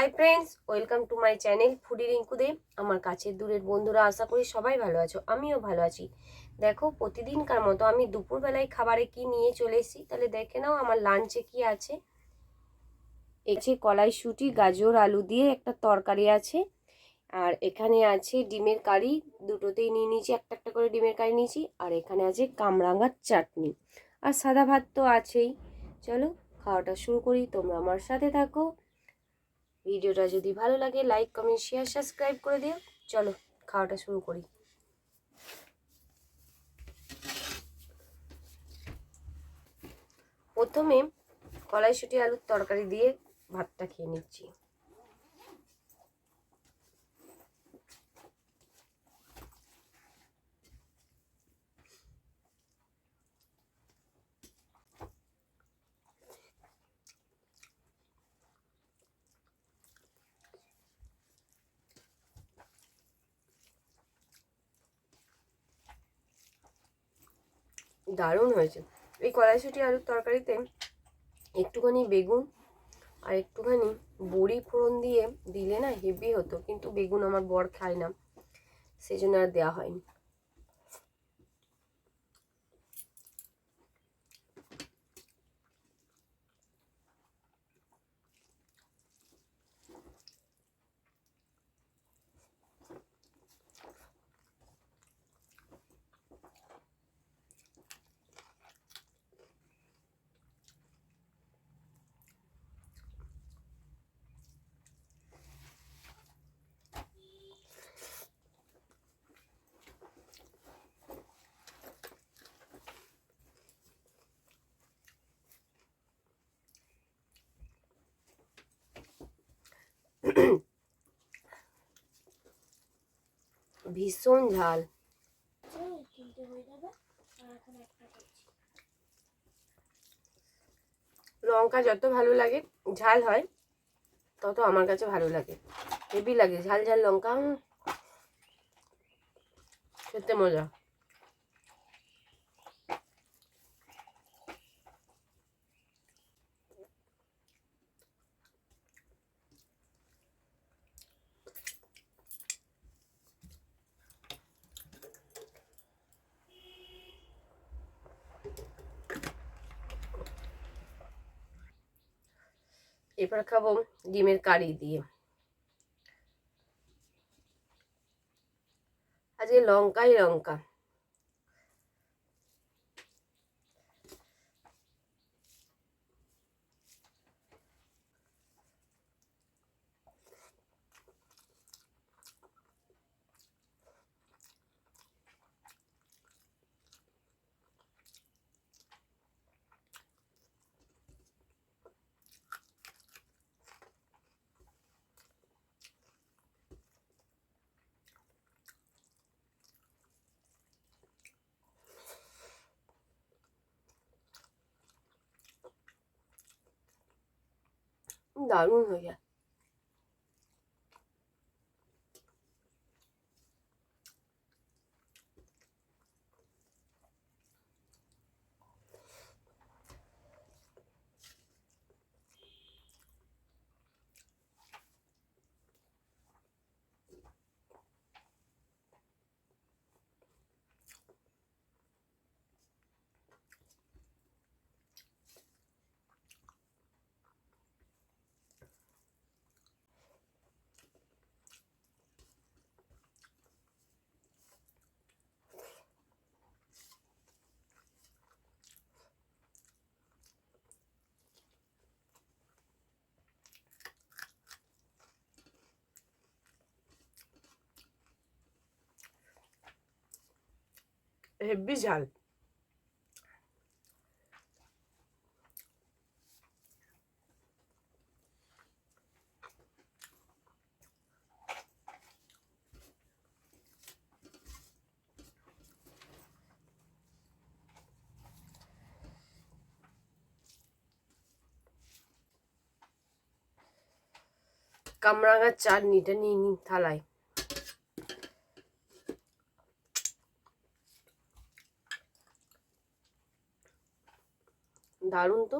Hi friends welcome to my channel foodie Rinku Dey আমার কাছের দূরের বন্ধুরা, আশা করি সবাই ভালো আছো, আমিও ভালো আছি। দেখো, প্রতিদিনকার মতো আমি দুপুরবেলায় খাবারে কি নিয়ে চলে এসেছি, তাহলে দেখে নাও আমার লাঞ্চে কি আছে। এছে কলাইশুটি গাজর, আলু দিয়ে একটা তরকারি আছে, আর এখানে আছে ডিমের কারি, দুটোতেই নিয়ে নিয়েছি, একটা একটা করে ডিমের কারি নিয়েছি, আর এখানে আছে কামরাঙার চাটনি। আর সাদা ভাত তো আছেই। চলো, খাওয়াটা শুরু করি, তোমরা আমার সাথে থাকো। ভিডিওটা যদি ভালো লাগে লাইক কমেন্ট শেয়ার সাবস্ক্রাইব করে দিও। চলো, খাওয়াটা শুরু করি। প্রথমে কলাইশুটি আলুর তরকারি দিয়ে ভাতটা খেয়ে নিচ্ছি। দারুণ হয়েছে। এই কড়াইশুটি আলুর তরকারিতে একটুখানি বেগুন আর একটুখানি বড়ি ফোড়ন দিয়ে দিলে না হেভি হতো, কিন্তু বেগুন আমার বর খায় না সেই জন্য আর দেওয়া হয়নি। ভীষণ ঝাল। লঙ্কা যত ভালো লাগে, ঝাল হয়, তত আমার কাছে ভালো লাগে। হেভি লাগে, ঝাল ঝাল লঙ্কা খেতে মজা। এরপর খাব ডিমের কারি দিয়ে আজকে লঙ্কাই লঙ্কা দারুণ হয়ে যায় হেভি ঝাল কামরাঙার চাটনিটা নিয়ে নিই থালায় দারুণ তো।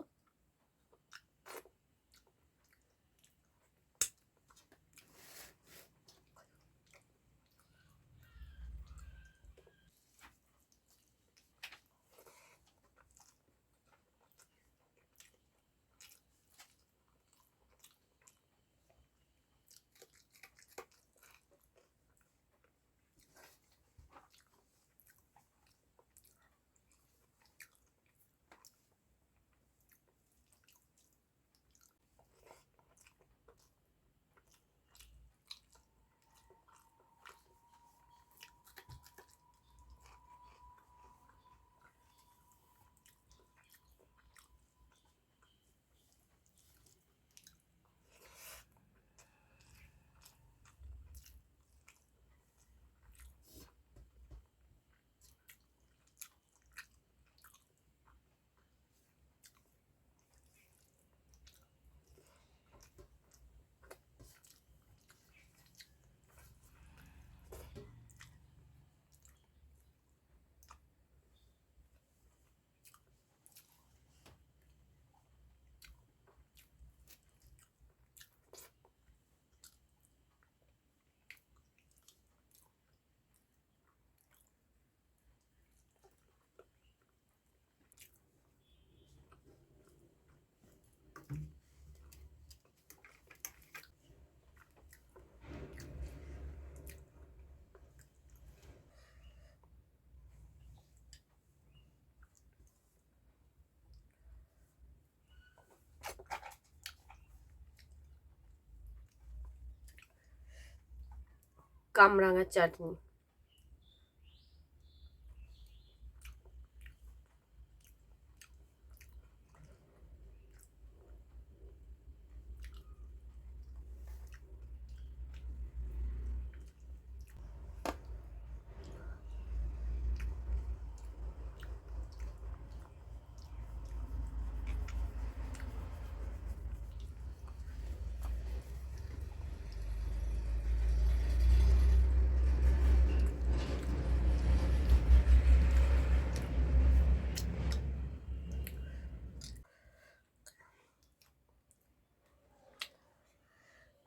কামরাঙার চাটনি।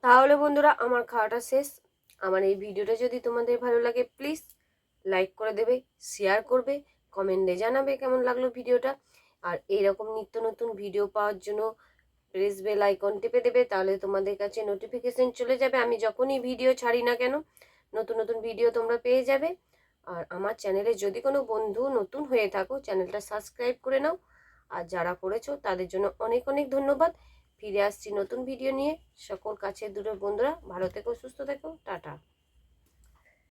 তাহলে বন্ধুরা আমার খাওয়াটা শেষ। আমার এই ভিডিওটা যদি তোমাদের ভালো লাগে প্লিজ লাইক করে দেবে শেয়ার করবে কমেন্টে জানাবে কেমন লাগল ভিডিওটা। আর এইরকম নিত্য নতুন ভিডিও পাওয়ার জন্য প্রেস বেল আইকন টিপে দেবে, তাহলে তোমাদের কাছে নোটিফিকেশন চলে যাবে। আমি যখনই ভিডিও ছাড়ি না কেন, নতুন নতুন ভিডিও তোমরা পেয়ে যাবে। আর আমার চ্যানেলে যদি কোনো বন্ধু নতুন হয়ে থাকো চ্যানেলটা সাবস্ক্রাইব করে নাও। আর যারা করেছ, তাদের জন্য অনেক অনেক ধন্যবাদ। ফিরে আসছি নতুন ভিডিও নিয়ে। সকল কাছে দূরের বন্ধুরা ভালো থেকো সুস্থ থেকো টাটা।